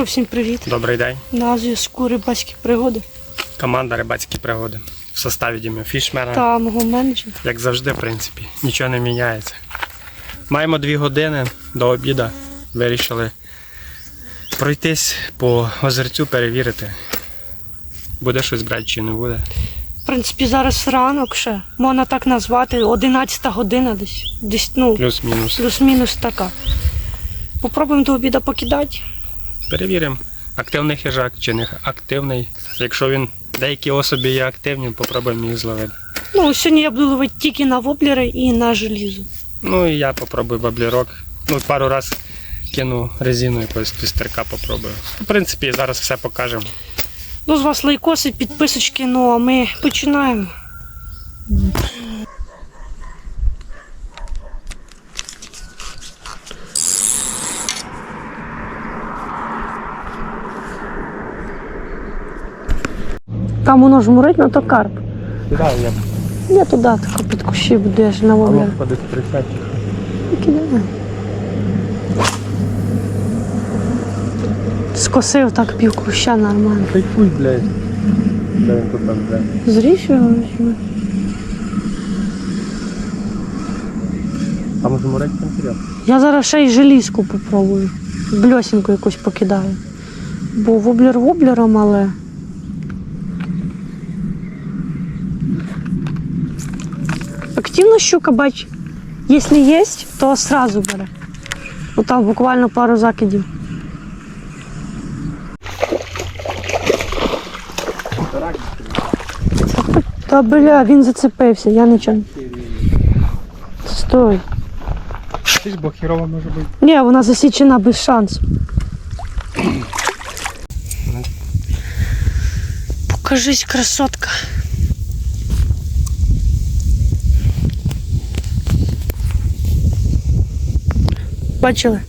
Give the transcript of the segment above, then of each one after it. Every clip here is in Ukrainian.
що, всім привіт. Добрий день. На зв'язку рибацькі пригоди Команда рибацькі пригоди. В составі Діми Фішмера. та мого менеджера. Як завжди, в принципі, нічого не міняється. Маємо дві години до обіду. Вирішили пройтись по озерцю, перевірити. Буде щось брати чи не буде. В принципі, зараз ранок ще. Можна так назвати, 11 година десь. Десь, ну, Плюс-мінус. плюс-мінус така. Попробуємо до обіду покидати. Перевіримо, активний хижак чи не активний. Якщо він деякі особи є активні, попробуємо їх зловити. Ну, сьогодні я буду ловити тільки на воблери і на желізо. Ну і я попробую баблірок. Ну, пару раз кину резину якогось твістерка попробую. В принципі, зараз все покажемо. Ну, з вас лайкоси, підписочки, ну а ми починаємо. Там воно жмурить, ну то карп. Кидаю я. Я туди тако під кущі будеш на воблер. впаде присядь. Кидаю. Скосив так пів куща нормально. Кайфуй, блядь. Де він тут там де? Зріж його візьми. Там зморить там серйозно. Я зараз ще й желізку попробую. Бльосінку якусь покидаю. Бо воблер воблером, але. Щука, бач. Якщо є, то одразу бере. Ну там буквально пару закидів. Та бля, він зацепився, я нічого. Стой. Щось бо хірово може бути. Ні, вона засічена без шансу. Покажись, красотка. Бачили?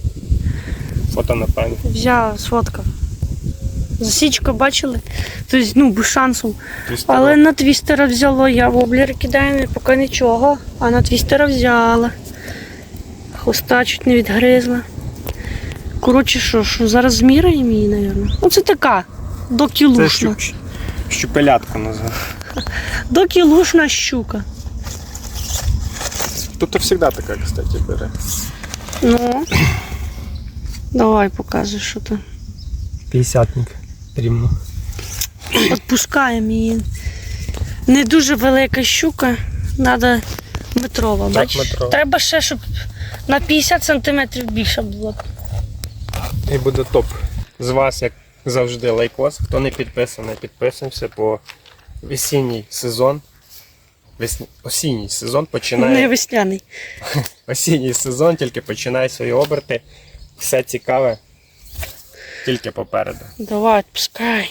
Фото напевно. Взяв, сфоткав. Засічка бачили? Тобто, ну, без шансу. Твістер. Але на твістера взяло, я в обліри кидаю, і поки нічого, а на твістера взяла. Хвоста чуть не відгризла. Коротше, що, що зараз зміряємо її, мабуть. Ну це така Це докілушна. щуп... щупелятку називають. Докілушна щука. Тут завжди така, кстати, бере. Ну. Давай показуй, що там. П'ятдесятник. Рівно. Відпускаємо її. Не дуже велика щука, треба метрова, Так, бачиш? метрова. Треба ще, щоб на 50 см більше було. І буде топ. З вас, як завжди, лайкос. Хто не підписаний, підписуємося по весінній сезон. Весні... Осінній сезон починає. Не весняний. Осінній сезон тільки починає свої оберти. Все цікаве. Тільки попереду. Давай, відпускай.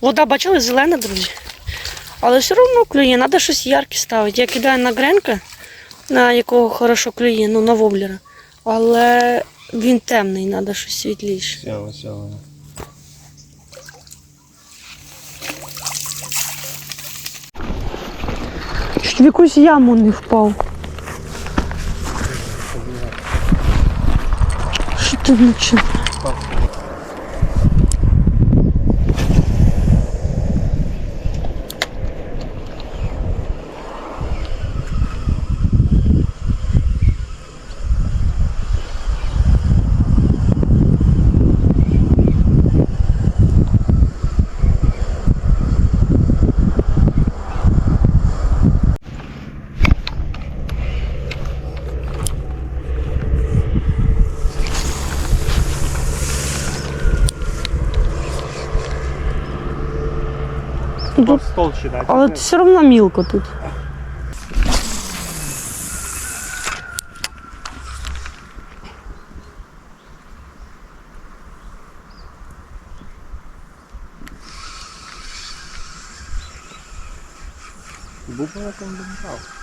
Вода, бачили, зелена, друзі. Але все одно клює, треба щось ярке ставити. Я кидаю на гренка, на якого хорошо клює, ну на воблера. Але він темний, треба щось світліше. Все, все. Чуть в якусь яму не впав. Що ти вночі? Тут- стол читати. Але все одно мілко тут. Був там добрав.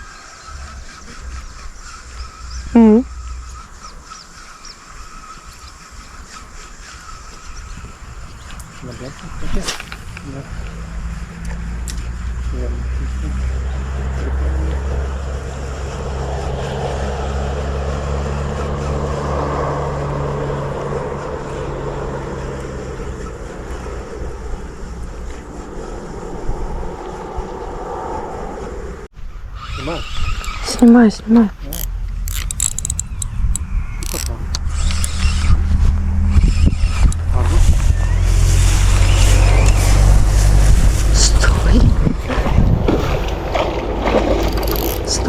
しまいしまい。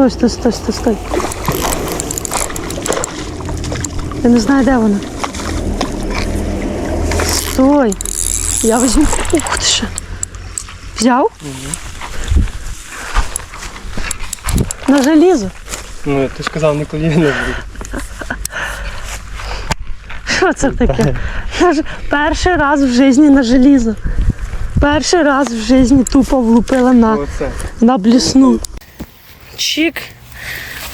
Стой, стой, стой, стой, стой. Я не знаю, де вона. Стой. Я візьму. Ух ти що. Взяв? На желізо. Ну, ти ж казав, не буде. Що це таке? Я ж перший раз в житті на желізо. Перший раз в житті тупо влупила на, Оце. на блісну. Чик.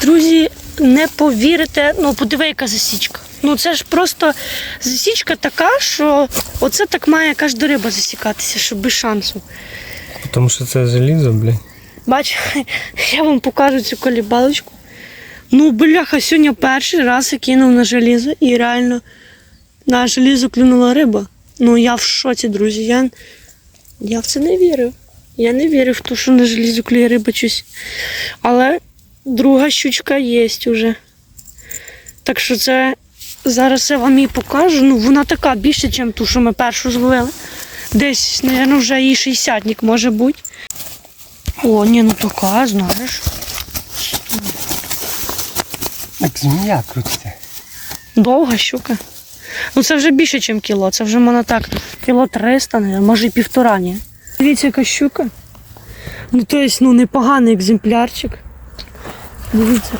Друзі, не повірите, ну подиви, яка засічка. Ну це ж просто засічка така, що оце так має кожна риба засікатися, що без шансу. Тому що це желізо, блядь. Бач, я вам покажу цю колібалочку. Ну, бляха, сьогодні перший раз я кинув на желізо і реально на желізо клюнула риба. Ну я в шоці, друзі. Я, я в це не вірив. Я не вірив в те, що на желізо клює риба щось. Але друга щучка є уже. Так що це зараз я вам її покажу. Ну, вона така більше, ніж ту, що ми першу зловили. Десь, мабуть, вже її шістдесятник може бути. О, ні, ну така, знаєш. Так змія крутиться. Довга щука. Ну це вже більше, ніж кіло. Це вже можна так. Кіло 300, може і півтора, ні. Дивіться, яка щука. Ну, то есть, ну, непоганий екземплярчик. Дивіться.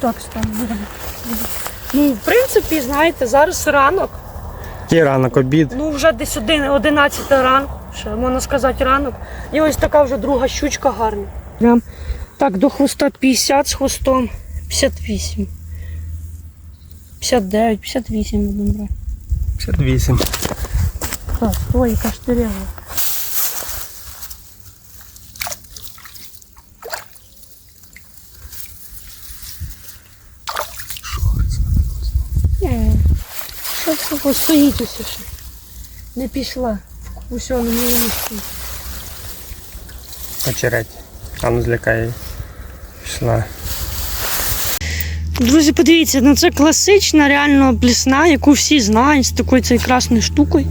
Так, стане. Ну, в принципі, знаєте, зараз ранок. Який ранок обід. Ну, вже десь один, 11 ранку, ще можна сказати ранок. І ось така вже друга щучка гарна. Прям так, до хвоста 50 з хвостом 58. 59, 58 будемо брати. 58. Так, ой, яка штиряла. Ні, Таке? стоїть усе ще? Не пішла. Усе, на моєму місці. Очередь. А ну злякай. Пішла. Друзі, подивіться, ну це класична реально блісна, яку всі знають з такою цією красною штукою.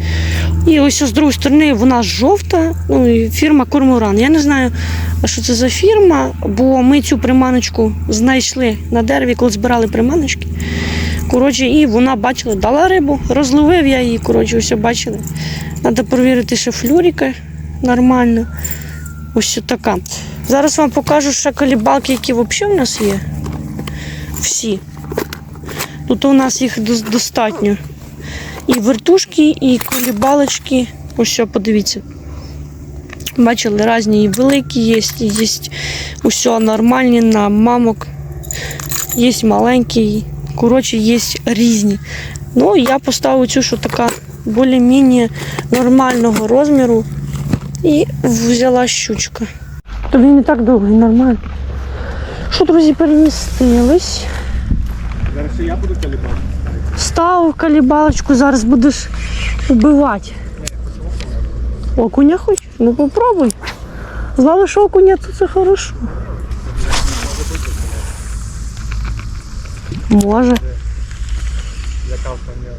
І ось з другої сторони вона жовта, ну і фірма Корморан. Я не знаю, що це за фірма, бо ми цю приманочку знайшли на дереві, коли збирали приманочки. Коротше, і вона бачила, дала рибу, розловив я її. Коротше, ось бачили. Треба перевірити, що флюріка нормально. Ось така. Зараз вам покажу ще колібалки, які взагалі в нас є всі. Тут у нас їх достатньо. І вертушки, і колібалочки. Ось що, подивіться. Бачили, різні і великі є, є усе нормальні на мамок. Є маленькі. Коротше, є різні. Ну, я поставив цю, що така більш-менш нормального розміру. І взяла щучка. Тобі не так довго, нормально. Що, друзі, перемістились. Зараз я буду калібати. Став калібалочку, зараз будеш убивати. Окуня хочеш? Ну попробуй. Зловиш окуня, то це хорошо. Може. Для там не.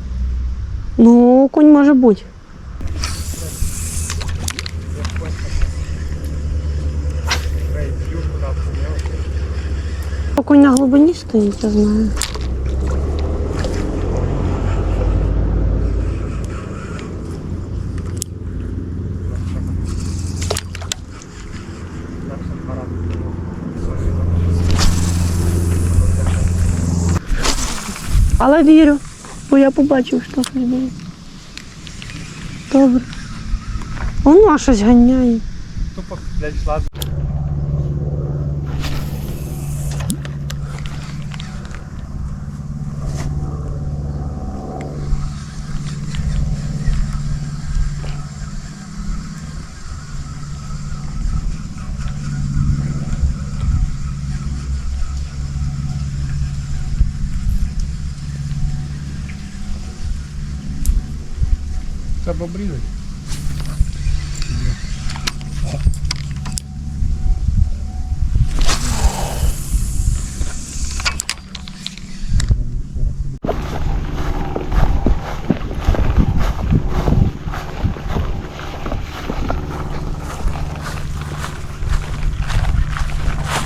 Ну, окунь може бути. Конь на глибині стоїть, я знаю. Але вірю, бо я побачив, що щось було. Добре. Воно щось ганяє. Тупо, блядь, чтобы обрезать.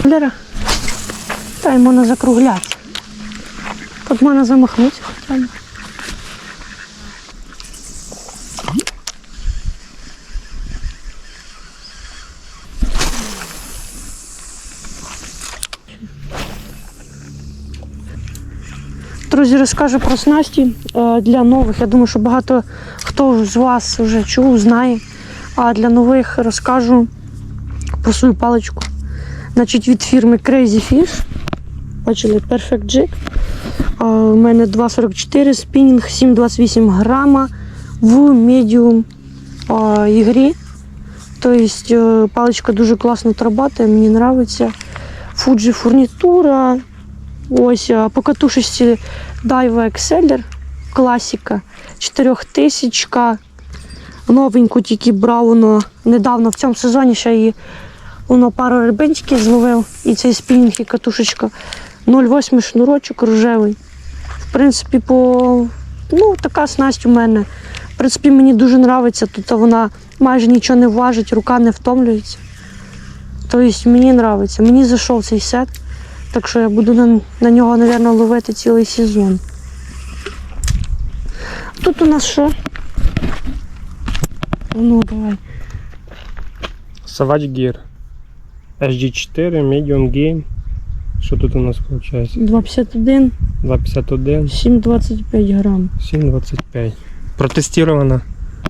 Лера, дай можна закругляти. Тут можна замахнути хоча б. Друзі, розкажу про снасті е, для нових. Я думаю, що багато хто з вас вже чув, знає. А для нових розкажу про свою паличку. Значить, від фірми Crazy Fish. Бачили, Perfect Jig. У мене 2,44 спінінг, 7,28 грама в медіум ігрі. Тобто е, паличка дуже класно отрабатує, мені подобається. Fuji фурнітура. Ось по катушечці Daiwa Exceller, класика, 4000. Новеньку тільки брав воно недавно в цьому сезоні ще її воно пару рибинчиків зловив. І цей спінінг і катушечка. 0,8 шнурочок рожевий. В принципі, по ну, така снасть у мене. В принципі, мені дуже подобається. Тут вона майже нічого не важить, рука не втомлюється. Тобто мені подобається. Мені зайшов цей сет. Так що я буду на, на нього, мабуть, ловити цілий сезон. Тут у нас що? Ну, давай. Savage Gear. HD4, Medium Game. Що тут у нас виходить? 2,51, 251, 7,25 грам. 725. Протестирована.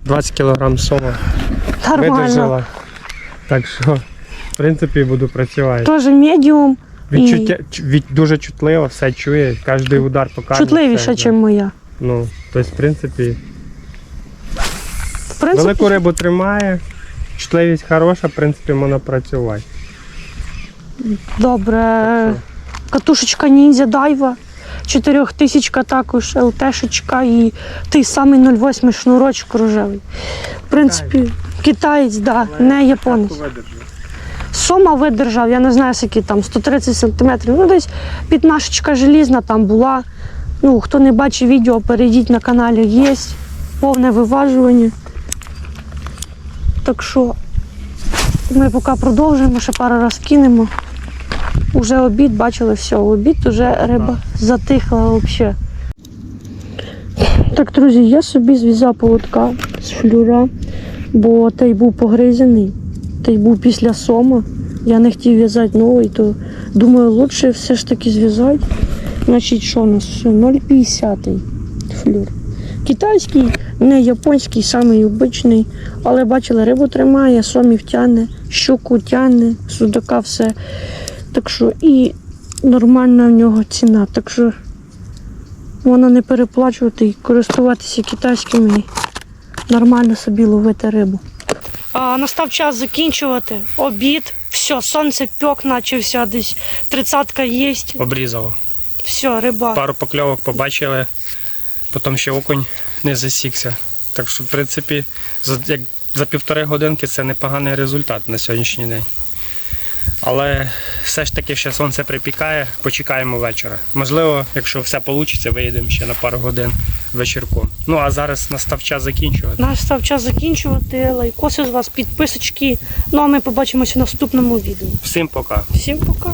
20 кг сома. Нормально. Видержала. Так що, в принципі, буду працювати. Теж медіум. Відчуття чу- від, дуже чутливо, все чує, кожен удар покаже. Чутливіша, все, ніж моя. Ну, тобто, в принципі, В принципі, велику рибу тримає, чутливість хороша, в принципі, можна працювати. добре. Катушечка ніндзя дайва. 4000 також ЛТшечка і той самий 0,8 шнурочок рожевий. В принципі, китаєць, да, не японець. Сома видержав, я не знаю, скільки там, 130 сантиметрів. Ну, десь підмашечка желізна там була. Ну, хто не бачив відео, перейдіть на каналі, є повне виважування. Так що ми поки продовжуємо, ще пару раз кинемо. Уже обід, бачили, все, обід вже риба затихла взагалі. Так, друзі, я собі зв'язав поводка з флюра, бо той був погризений, той був після сома. Я не хотів в'язати новий, то думаю, краще все ж таки зв'язати. Значить, що у нас? 0,50 флюр. Китайський, не японський, самий обичний. Але бачили, рибу тримає, сомів тягне, щуку тягне, судака все. Так що і нормальна в нього ціна. Так що вона не переплачувати і користуватися китайськими нормально собі ловити рибу. А, настав час закінчувати обід. Все, сонце пек начався, десь тридцятка є. Обрізало. Все, риба. Пару покльовок побачили, потім ще окунь не засікся. Так що, в принципі, за, як, за півтори годинки це непоганий результат на сьогоднішній день. Але все ж таки ще сонце припікає, почекаємо вечора. Можливо, якщо все вийде, виїдемо ще на пару годин вечірком. Ну а зараз настав час закінчувати. Настав час закінчувати. Лайкоси з вас, підписочки. Ну а ми побачимося в наступному відео. Всім пока. Всім пока.